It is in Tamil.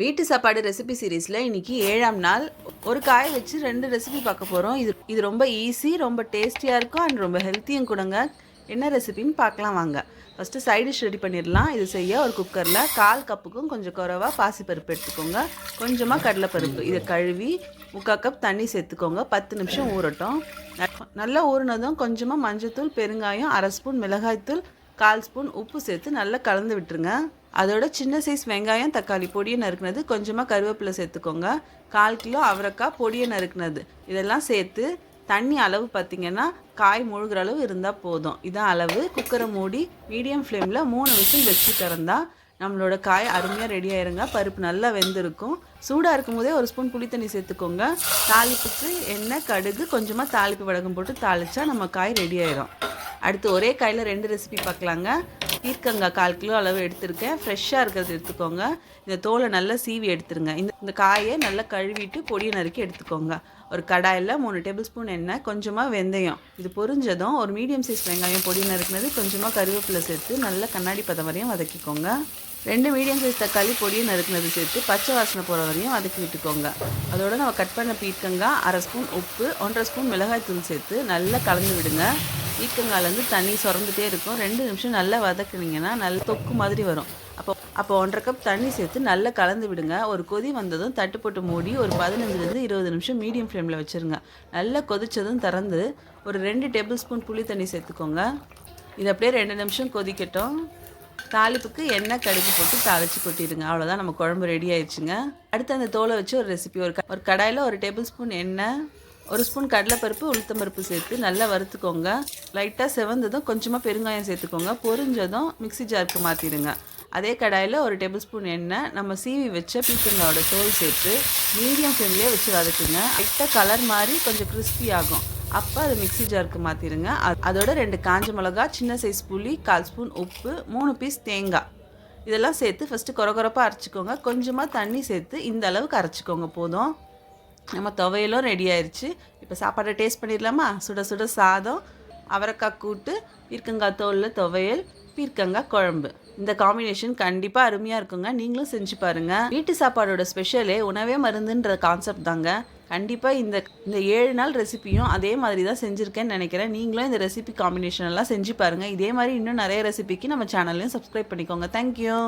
வீட்டு சாப்பாடு ரெசிபி சீரீஸில் இன்றைக்கி ஏழாம் நாள். ஒரு காய் வச்சு ரெண்டு ரெசிபி பார்க்க போகிறோம் இது இது ரொம்ப ஈஸி ரொம்ப டேஸ்டியாக இருக்கும் அண்ட் ரொம்ப ஹெல்த்தியும் கொடுங்க. என்ன ரெசிபின்னு பார்க்கலாம் வாங்க. ஃபஸ்ட்டு சைட் டிஷ் ரெடி பண்ணிடலாம். இது செய்ய ஒரு குக்கரில் கால் கப்புக்கும் கொஞ்சம் குறைவா பாசிப்பருப்பு எடுத்துக்கோங்க. கொஞ்சமாக கடலைப்பருப்பு. இதை கழுவி முக்கால் கப் தண்ணி சேர்த்துக்கோங்க. பத்து நிமிஷம் ஊறட்டும். நல்லா ஊறினதும் கொஞ்சமாக மஞ்சள்தூள் பெருங்காயம் அரை ஸ்பூன் மிளகாய்த்தூள் கால் ஸ்பூன் உப்பு சேர்த்து நல்லா கலந்து விட்டுருங்க. அதோட சின்ன சைஸ் வெங்காயம் தக்காளி பொடியை நறுக்குனது. கொஞ்சமாக கருவேப்பிலை சேர்த்துக்கோங்க. கால் கிலோ அவரைக்காய் பொடியை நறுக்குனது. இதெல்லாம் சேர்த்து தண்ணி அளவு பார்த்தீங்கன்னா காய் முழுகிற அளவு இருந்தால் போதும். இதான் அளவு. குக்கரை மூடி மீடியம் ஃப்ளேமில் மூணு விசில் வச்சு திறந்தா நம்மளோட காய் அருமையாக ரெடி ஆயிருங்க. பருப்பு நல்லா வெந்திருக்கும். சூடாக இருக்கும் போதே ஒரு ஸ்பூன் புளி தண்ணி சேர்த்துக்கோங்க. தாளிப்புக்கு எண்ணெய் கடுகு கொஞ்சமாக தாளிப்பு வடகம் போட்டு தாளிச்சா நம்ம காய் ரெடி ஆயிரும். அடுத்து ஒரே காயில் ரெண்டு ரெசிபி பார்க்கலாங்க பீர்க்கங்காய் கால் கிலோ அளவு எடுத்திருக்கேன். ஃப்ரெஷ்ஷாக இருக்கிறது எடுத்துக்கோங்க. இந்த தோலை நல்லா சீவி எடுத்துருங்க. இந்த இந்த காயை நல்லா கழுவிட்டு பொடியை நறுக்கி எடுத்துக்கோங்க. ஒரு கடாயில் மூணு டேபிள் ஸ்பூன் எண்ணெய் கொஞ்சமாக வெந்தயம். இது பொரிஞ்சதும் ஒரு மீடியம் சைஸ் வெங்காயம் பொடி நறுக்குனது கொஞ்சமாக கருவேப்பிலை சேர்த்து நல்லா கண்ணாடி பதம் வரையும் வதக்கிக்கோங்க. ரெண்டு மீடியம் சைஸ் தக்காளி பொடியை நறுக்குனது சேர்த்து பச்சை வாசனை போகிற வரையும் வதக்கி விட்டுக்கோங்க. அதோட நம்ம கட் பண்ண பீர்க்கங்காய் அரை ஸ்பூன் உப்பு ஒன்றரை ஸ்பூன் மிளகாய் தூள் சேர்த்து நல்லா கலந்து விடுங்க. பீர்க்கங்காயிலேருந்து தண்ணி சுரந்துட்டே இருக்கும். ரெண்டு நிமிஷம் நல்லா வதக்குனீங்கன்னா நல்ல தொக்கு மாதிரி வரும். அப்போ அப்போ ஒன்றரை கப் தண்ணி சேர்த்து நல்லா கலந்து விடுங்க. ஒரு கொதி வந்ததும் தட்டு போட்டு மூடி ஒரு பதினஞ்சுலேருந்து இருபது நிமிஷம் மீடியம் ஃப்ளேமில் வச்சுருங்க. நல்லா கொதித்ததும் திறந்து ஒரு ரெண்டு டேபிள் ஸ்பூன் புளி தண்ணி சேர்த்துக்கோங்க. இது அப்படியே ரெண்டு நிமிஷம் கொதிக்கட்டும். தாளிப்புக்கு எண்ணெய் கடுகு போட்டு தாளிச்சு கொட்டிடுங்க. அவ்வளோதான் நம்ம குழம்பு ரெடி ஆயிடுச்சுங்க. அடுத்து அந்த தோலை வச்சு ஒரு ரெசிபி ஒரு ஒரு கடாயில் ஒரு டேபிள் ஸ்பூன் எண்ணெய் ஒரு ஸ்பூன் கடலைப்பருப்பு உளுத்தம்பருப்பு சேர்த்து நல்லா வறுத்துக்கோங்க. லைட்டாக செவந்ததும் கொஞ்சமாக பெருங்காயம் சேர்த்துக்கோங்க. பொரிஞ்சதும் மிக்ஸி ஜாருக்கு மாற்றிடுங்க அதே கடாயில் ஒரு டேபிள் ஸ்பூன் எண்ணெய் நம்ம சீவி வச்ச பீக்கங்காயோட தோல் சேர்த்து மீடியம் ஃப்ளேம்லேயே வச்சு வதக்குங்க. லைட்டாக கலர் மாதிரி கொஞ்சம் கிறிஸ்பி ஆகும். அப்போ அதை மிக்ஸி ஜாருக்கு மாற்றிடுங்க அதோட ரெண்டு காஞ்ச மிளகா சின்ன சைஸ் புளி கால் ஸ்பூன் உப்பு மூணு பீஸ் தேங்காய். இதெல்லாம் சேர்த்து ஃபஸ்ட்டு குறகுறப்பாக அரைச்சிக்கோங்க. கொஞ்சமாக தண்ணி சேர்த்து இந்த அளவுக்கு அரைச்சிக்கோங்க போதும். நம்ம துவையலும் ரெடி ஆயிடுச்சு இப்போ சாப்பாடை டேஸ்ட் பண்ணிடலாமா? சுட சுட சாதம் அவரைக்காய் கூட்டு பீர்க்கங்காய் தோலில் துவையல் பீர்க்கங்காய் குழம்பு. இந்த காம்பினேஷன் கண்டிப்பாக அருமையாக இருக்குங்க. நீங்களும் செஞ்சு பாருங்கள் வீட்டு சாப்பாடோட ஸ்பெஷலே உணவே மருந்துன்ற கான்செப்ட் தாங்க. கண்டிப்பாக இந்த இந்த ஏழு நாள் ரெசிபியும் அதே மாதிரி தான் செஞ்சுருக்கேன்னு நினைக்கிறேன். நீங்களும் இந்த ரெசிபி காம்பினேஷன் எல்லாம் செஞ்சு பாருங்கள் இதே மாதிரி இன்னும் நிறைய ரெசிபிக்கு நம்ம சேனல்லையும் சப்ஸ்கிரைப் பண்ணிக்கோங்க. தேங்க்யூ